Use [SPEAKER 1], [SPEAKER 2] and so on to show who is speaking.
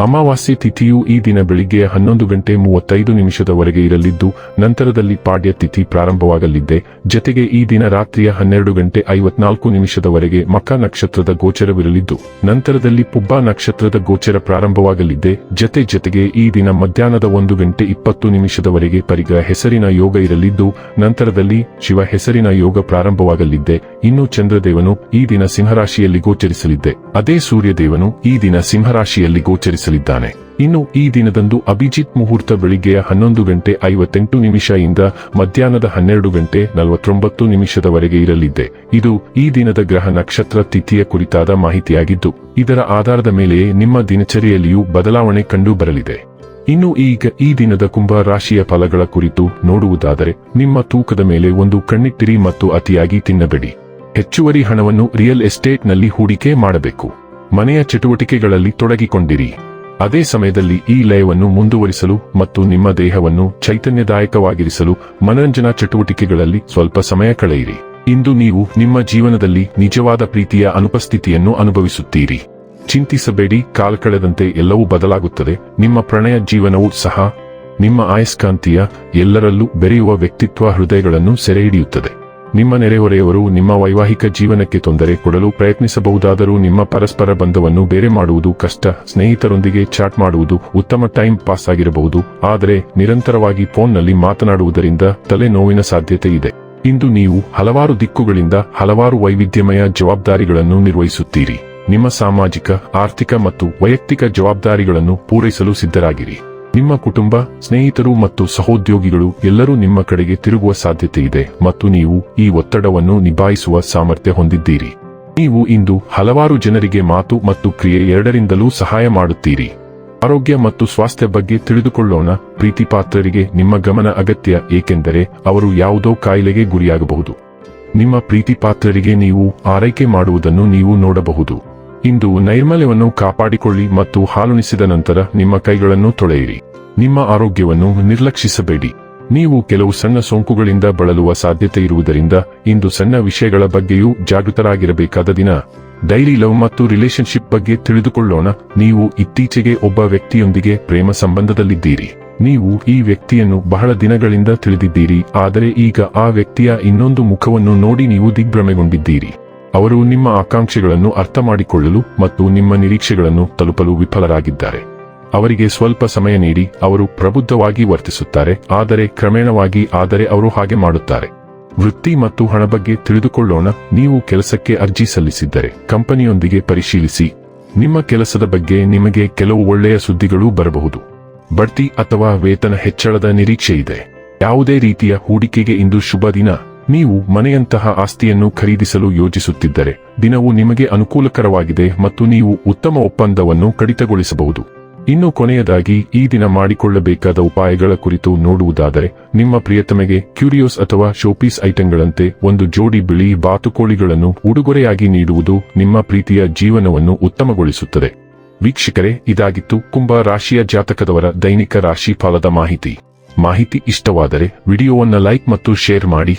[SPEAKER 1] ಅಮಾವಾಸ್ಯೆ ತಿಥಿಯು ಈ ದಿನ ಬೆಳಿಗ್ಗೆ ಹನ್ನೊಂದು ಗಂಟೆ ಮೂವತ್ತೈದು ನಿಮಿಷದವರೆಗೆ ಇರಲಿದ್ದು, ನಂತರದಲ್ಲಿ ಪಾಡ್ಯ ತಿಥಿ ಪ್ರಾರಂಭವಾಗಲಿದ್ದೆ ಜತೆಗೆ ಈ ದಿನ ರಾತ್ರಿಯ ಹನ್ನೆರಡು ಗಂಟೆ ಐವತ್ನಾಲ್ಕು ನಿಮಿಷದವರೆಗೆ ಮಕ ನಕ್ಷತ್ರದ ಗೋಚರವಿರಲಿದ್ದು, ನಂತರದಲ್ಲಿ ಪುಬ್ಬ ನಕ್ಷತ್ರದ ಗೋಚರ ಪ್ರಾರಂಭವಾಗಲಿದ್ದೆ ಜತೆ ಜತೆಗೆ ಈ ದಿನ ಮಧ್ಯಾಹ್ನದ ಒಂದು ಗಂಟೆ ಇಪ್ಪತ್ತು ನಿಮಿಷದವರೆಗೆ ಪರಿಗ ಹೆಸರಿನ ಯೋಗ ಇರಲಿದ್ದು, ನಂತರದಲ್ಲಿ ಶಿವ ಹೆಸರಿನ ಯೋಗ ಪ್ರಾರಂಭವಾಗಲಿದ್ದೆ ಇನ್ನು ಚಂದ್ರದೇವನು ಈ ದಿನ ಸಿಂಹರಾಶಿಯಲ್ಲಿ ಗೋಚರಿಸಲಿದ್ದೆ. ಅದೇ ಸೂರ್ಯದೇವನು ಈ ದಿನ ಸಿಂಹರಾಶಿಯಲ್ಲಿ ಗೋಚರಿಸಲಿದ್ದಾನೆ. ಇನ್ನು ಈ ದಿನದಂದು ಅಭಿಜಿತ್ ಮುಹೂರ್ತ ಬೆಳಿಗ್ಗೆಯ ಹನ್ನೊಂದು ಗಂಟೆ ಐವತ್ತೆಂಟು ನಿಮಿಷ ಇಂದ ಮಧ್ಯಾಹ್ನದ ಹನ್ನೆರಡು ಗಂಟೆ ನಲವತ್ತೊಂಬತ್ತು ನಿಮಿಷದವರೆಗೆ ಇರಲಿದೆ ಇದು ಈ ದಿನದ ಗ್ರಹ ನಕ್ಷತ್ರ ತಿಥಿಯ ಕುರಿತಾದ ಮಾಹಿತಿಯಾಗಿದ್ದು, ಇದರ ಆಧಾರದ ಮೇಲೆಯೇ ನಿಮ್ಮ ದಿನಚರಿಯಲ್ಲಿಯೂ ಬದಲಾವಣೆ ಕಂಡು ಬರಲಿದೆ ಇನ್ನು ಈಗ ಈ ದಿನದ ಕುಂಭ ರಾಶಿಯ ಫಲಗಳ ಕುರಿತು ನೋಡುವುದಾದರೆ, ನಿಮ್ಮ ತೂಕದ ಮೇಲೆ ಒಂದು ಕಣ್ಣಿಟ್ಟಿರಿ ಮತ್ತು ಅತಿಯಾಗಿ ತಿನ್ನಬೇಡಿ. ಹೆಚ್ಚುವರಿ ಹಣವನ್ನು ರಿಯಲ್ ಎಸ್ಟೇಟ್ನಲ್ಲಿ ಹೂಡಿಕೆ ಮಾಡಬೇಕು. ಮನೆಯ ಚಟುವಟಿಕೆಗಳಲ್ಲಿ ತೊಡಗಿಕೊಂಡಿರಿ. ಅದೇ ಸಮಯದಲ್ಲಿ ಈ ಲಯವನ್ನು ಮುಂದುವರಿಸಲು ಮತ್ತು ನಿಮ್ಮ ದೇಹವನ್ನು ಚೈತನ್ಯದಾಯಕವಾಗಿರಿಸಲು ಮನರಂಜನಾ ಚಟುವಟಿಕೆಗಳಲ್ಲಿ ಸ್ವಲ್ಪ ಸಮಯ ಕಳೆಯಿರಿ. ಇಂದು ನೀವು ನಿಮ್ಮ ಜೀವನದಲ್ಲಿ ನಿಜವಾದ ಪ್ರೀತಿಯ ಅನುಪಸ್ಥಿತಿಯನ್ನು ಅನುಭವಿಸುತ್ತೀರಿ. ಚಿಂತಿಸಬೇಡಿ, ಕಾಲ ಕಳೆದಂತೆ ಎಲ್ಲವೂ ಬದಲಾಗುತ್ತದೆ. ನಿಮ್ಮ ಪ್ರಣಯ ಜೀವನವೂ ಸಹ ನಿಮ್ಮ ಆಯಸ್ಕಾಂತೀಯ ಎಲ್ಲರಲ್ಲೂ ಬೆರೆಯುವ ವ್ಯಕ್ತಿತ್ವ ಹೃದಯಗಳನ್ನು ಸೆರೆಹಿಡಿಯುತ್ತದೆ. ನಿಮ್ಮ ನೆರೆಹೊರೆಯವರು ನಿಮ್ಮ ವೈವಾಹಿಕ ಜೀವನಕ್ಕೆ ತೊಂದರೆ ಕೊಡಲು ಪ್ರಯತ್ನಿಸಬಹುದಾದರೂ ನಿಮ್ಮ ಪರಸ್ಪರ ಬಂಧವನ್ನು ಬೇರೆ ಮಾಡುವುದು ಕಷ್ಟ. ಸ್ನೇಹಿತರೊಂದಿಗೆ ಚಾಟ್ ಮಾಡುವುದು ಉತ್ತಮ ಟೈಮ್ ಪಾಸ್ ಆಗಿರಬಹುದು. ಆದರೆ ನಿರಂತರವಾಗಿ ಫೋನ್ನಲ್ಲಿ ಮಾತನಾಡುವುದರಿಂದ ತಲೆನೋವಿನ ಸಾಧ್ಯತೆ ಇದೆ. ಇಂದು ನೀವು ಹಲವಾರು ದಿಕ್ಕುಗಳಿಂದ ಹಲವಾರು ವೈವಿಧ್ಯಮಯ ಜವಾಬ್ದಾರಿಗಳನ್ನು ನಿರ್ವಹಿಸುತ್ತೀರಿ. ನಿಮ್ಮ ಸಾಮಾಜಿಕ, ಆರ್ಥಿಕ ಮತ್ತು ವೈಯಕ್ತಿಕ ಜವಾಬ್ದಾರಿಗಳನ್ನು ಪೂರೈಸಲು ಸಿದ್ಧರಾಗಿರಿ. ನಿಮ್ಮ ಕುಟುಂಬ, ಸ್ನೇಹಿತರು ಮತ್ತು ಸಹೋದ್ಯೋಗಿಗಳು ಎಲ್ಲರೂ ನಿಮ್ಮ ಕಡೆಗೆ ತಿರುಗುವ ಸಾಧ್ಯತೆ ಇದೆ ಮತ್ತು ನೀವು ಈ ಒತ್ತಡವನ್ನು ನಿಭಾಯಿಸುವ ಸಾಮರ್ಥ್ಯ ಹೊಂದಿದ್ದೀರಿ. ನೀವು ಇಂದು ಹಲವಾರು ಜನರಿಗೆ ಮಾತು ಮತ್ತು ಕ್ರಿಯೆ ಎರಡರಿಂದಲೂ ಸಹಾಯ ಮಾಡುತ್ತೀರಿ. ಆರೋಗ್ಯ ಮತ್ತು ಸ್ವಾಸ್ಥ್ಯ ಬಗ್ಗೆ ತಿಳಿದುಕೊಳ್ಳೋಣ, ಪ್ರೀತಿಪಾತ್ರರಿಗೆ ನಿಮ್ಮ ಗಮನ ಅಗತ್ಯ, ಏಕೆಂದರೆ ಅವರು ಯಾವುದೋ ಕಾಯಿಲೆಗೆ ಗುರಿಯಾಗಬಹುದು. ನಿಮ್ಮ ಪ್ರೀತಿಪಾತ್ರರಿಗೆ ನೀವು ಆರೈಕೆ ಮಾಡುವುದನ್ನು ನೀವು ನೋಡಬಹುದು. ಇಂದು ನೈರ್ಮಲ್ಯವನ್ನು ಕಾಪಾಡಿಕೊಳ್ಳಿ ಮತ್ತು ಹಾಲುಣಿಸಿದ ನಂತರ ನಿಮ್ಮ ಕೈಗಳನ್ನು ತೊಳೆಯಿರಿ. ನಿಮ್ಮ ಆರೋಗ್ಯವನ್ನು ನಿರ್ಲಕ್ಷಿಸಬೇಡಿ. ನೀವು ಕೆಲವು ಸಣ್ಣ ಸೋಂಕುಗಳಿಂದ ಬಳಲುವ ಸಾಧ್ಯತೆ ಇರುವುದರಿಂದ ಇಂದು ಸಣ್ಣ ವಿಷಯಗಳ ಬಗ್ಗೆಯೂ ಜಾಗೃತರಾಗಿರಬೇಕಾದ ದಿನ. ಡೈಲಿ ಲವ್ ಮತ್ತು ರಿಲೇಶನ್ಶಿಪ್ ಬಗ್ಗೆ ತಿಳಿದುಕೊಳ್ಳೋಣ. ನೀವು ಇತ್ತೀಚೆಗೆ ಒಬ್ಬ ವ್ಯಕ್ತಿಯೊಂದಿಗೆ ಪ್ರೇಮ ಸಂಬಂಧದಲ್ಲಿದ್ದೀರಿ. ನೀವು ಈ ವ್ಯಕ್ತಿಯನ್ನು ಬಹಳ ದಿನಗಳಿಂದ ತಿಳಿದಿದ್ದೀರಿ, ಆದರೆ ಈಗ ಆ ವ್ಯಕ್ತಿಯ ಇನ್ನೊಂದು ಮುಖವನ್ನು ನೋಡಿ ನೀವು ದಿಗ್ಭ್ರಮೆಗೊಂಡಿದ್ದೀರಿ. ಅವರು ನಿಮ್ಮ ಆಕಾಂಕ್ಷೆಗಳನ್ನು ಅರ್ಥ ಮಾಡಿಕೊಳ್ಳಲು ಮತ್ತು ನಿಮ್ಮ ನಿರೀಕ್ಷೆಗಳನ್ನು ತಲುಪಲು ವಿಫಲರಾಗಿದ್ದಾರೆ. ಅವರಿಗೆ ಸ್ವಲ್ಪ ಸಮಯ ನೀಡಿ, ಅವರು ಪ್ರಬುದ್ಧವಾಗಿ ವರ್ತಿಸುತ್ತಾರೆ, ಆದರೆ ಕ್ರಮೇಣವಾಗಿ ಆದರೆ ಅವರು ಹಾಗೆ ಮಾಡುತ್ತಾರೆ. ವೃತ್ತಿ ಮತ್ತು ಹಣ ಬಗ್ಗೆ ತಿಳಿದುಕೊಳ್ಳೋಣ, ನೀವು ಕೆಲಸಕ್ಕೆ ಅರ್ಜಿ ಸಲ್ಲಿಸಿದ್ದರೆ, ಕಂಪನಿಯೊಂದಿಗೆ ಪರಿಶೀಲಿಸಿ. ನಿಮ್ಮ ಕೆಲಸದ ಬಗ್ಗೆ ನಿಮಗೆ ಕೆಲವು ಒಳ್ಳೆಯ ಸುದ್ದಿಗಳೂ ಬರಬಹುದು. ಬಡ್ತಿ ಅಥವಾ ವೇತನ ಹೆಚ್ಚಳದ ನಿರೀಕ್ಷೆ ಇದೆ ಯಾವುದೇ ರೀತಿಯ ಹೂಡಿಕೆಗೆ ಇಂದು ಶುಭ ದಿನ. ನೀವು ಮನೆಯಂತಹ ಆಸ್ತಿಯನ್ನು ಖರೀದಿಸಲು ಯೋಜಿಸುತ್ತಿದ್ದರೆ ದಿನವು ನಿಮಗೆ ಅನುಕೂಲಕರವಾಗಿದೆ ಮತ್ತು ನೀವು ಉತ್ತಮ ಒಪ್ಪಂದವನ್ನು ಕಡಿತಗೊಳಿಸಬಹುದು. ಇನ್ನು ಕೊನೆಯದಾಗಿ, ಈ ದಿನ ಮಾಡಿಕೊಳ್ಳಬೇಕಾದ ಉಪಾಯಗಳ ಕುರಿತು ನೋಡುವುದಾದರೆ, ನಿಮ್ಮ ಪ್ರಿಯತಮೆಗೆ ಕ್ಯೂರಿಯೋಸ್ ಅಥವಾ ಶೋಪೀಸ್ ಐಟಂಗಳಂತೆ ಒಂದು ಜೋಡಿ ಬಿಳಿ ಬಾತುಕೋಳಿಗಳನ್ನು ಉಡುಗೊರೆಯಾಗಿ ನೀಡುವುದು ನಿಮ್ಮ ಪ್ರೀತಿಯ ಜೀವನವನ್ನು ಉತ್ತಮಗೊಳಿಸುತ್ತದೆ. ವೀಕ್ಷಕರೇ, ಇದಾಗಿತ್ತು ಕುಂಭ ರಾಶಿಯ ಜಾತಕದವರ ದೈನಿಕ ರಾಶಿ ಫಲದ ಮಾಹಿತಿ. ಮಾಹಿತಿ ಇಷ್ಟವಾದರೆ, ವಿಡಿಯೋವನ್ನು ಲೈಕ್ ಮತ್ತು ಶೇರ್ ಮಾಡಿ.